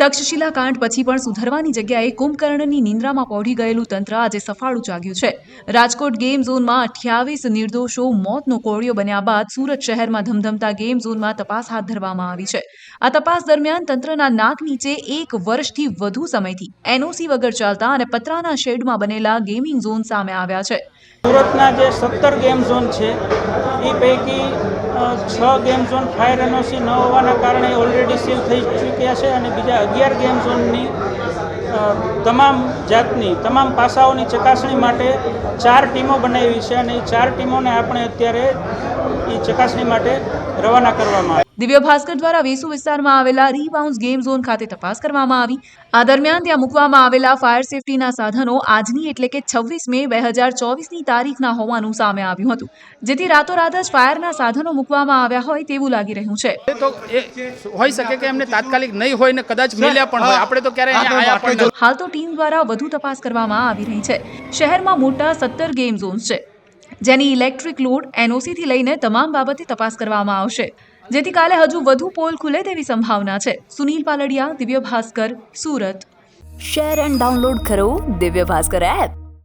તક્ષશિલા કાંડ પછી પણ સુધરવાની જગ્યાએ કુંભકર્ણની નિંદ્રામાં પહોંચી ગયેલું તંત્ર આજે સફાળું જાગ્યું છે. રાજકોટ ગેમ ઝોનમાં અઠ્યાવીસ નિર્દોષો મોતનો કોળિયો બન્યા બાદ સુરત શહેરમાં ધમધમતા ગેમ ઝોનમાં તપાસ હાથ ધરવામાં આવી છે. આ તપાસ દરમિયાન તંત્રના નાક નીચે એક વર્ષથી વધુ સમયથી એનઓસી વગર ચાલતા અને પતરાના શેડમાં બનેલા ગેમિંગ ઝોન સામે આવ્યા છે. સુરતના જે સત્તર ગેમ ઝોન છે, એ પૈકી છ ગેમ ઝોન ફાયર એનઓસી ન હોવાના કારણે ઓલરેડી સીલ થઈ ચૂક્યા છે અને બીજા અગિયાર ગેમ ઝોનની તમામ જાતની, તમામ પાસાઓની ચકાસણી માટે ચાર ટીમો બનાવી છે અને એ ચાર ટીમોને આપણે અત્યારે એ ચકાસણી માટે રવાના કરવામાં આવી દિવ્ય ભાસ્કર દ્વારા વેસુ વિસ્તારમાં આવેલા રીબાઉન્સ ગેમ ઝોન ખાતે તપાસ કરવામાં આવી. આ દરમિયાન ત્યાં મૂકવામાં આવેલા ફાયર સેફટીના સાધનો આજની એટલે કે છવ્વીસ મે બે હજાર ચોવીસની તારીખના હોવાનું સામે આવ્યું હતું. જેથી રાતોરાત જ ફાયરના સાધનો મૂકવામાં આવ્યા હોય તેવું લાગી રહ્યું છે. તો એ હોઈ શકે કે એમને તાત્કાલિક નહીં હોય ને કદાચ મળ્યા પણ હોય. આપણે તો ક્યારે અહીંયા આયા પણ નથી. હાલ તો ટીમ દ્વારા વધુ તપાસ કરવામાં આવી રહી છે. શહેરમાં મોટા સત્તર ગેમ ઝોન્સ છે. જેની ઇલેક્ટ્રિક લોડ એનઓસીથી લઈને તમામ બાબતે તપાસ કરવામાં આવશે. જેથી કાલે હજુ વધુ પોલ ખુલે તેવી સંભાવના છે. Sunil Paldiya, Divya Bhaskar, Surat. Share and download કરો દિવ્ય ભાસ્કર એપ.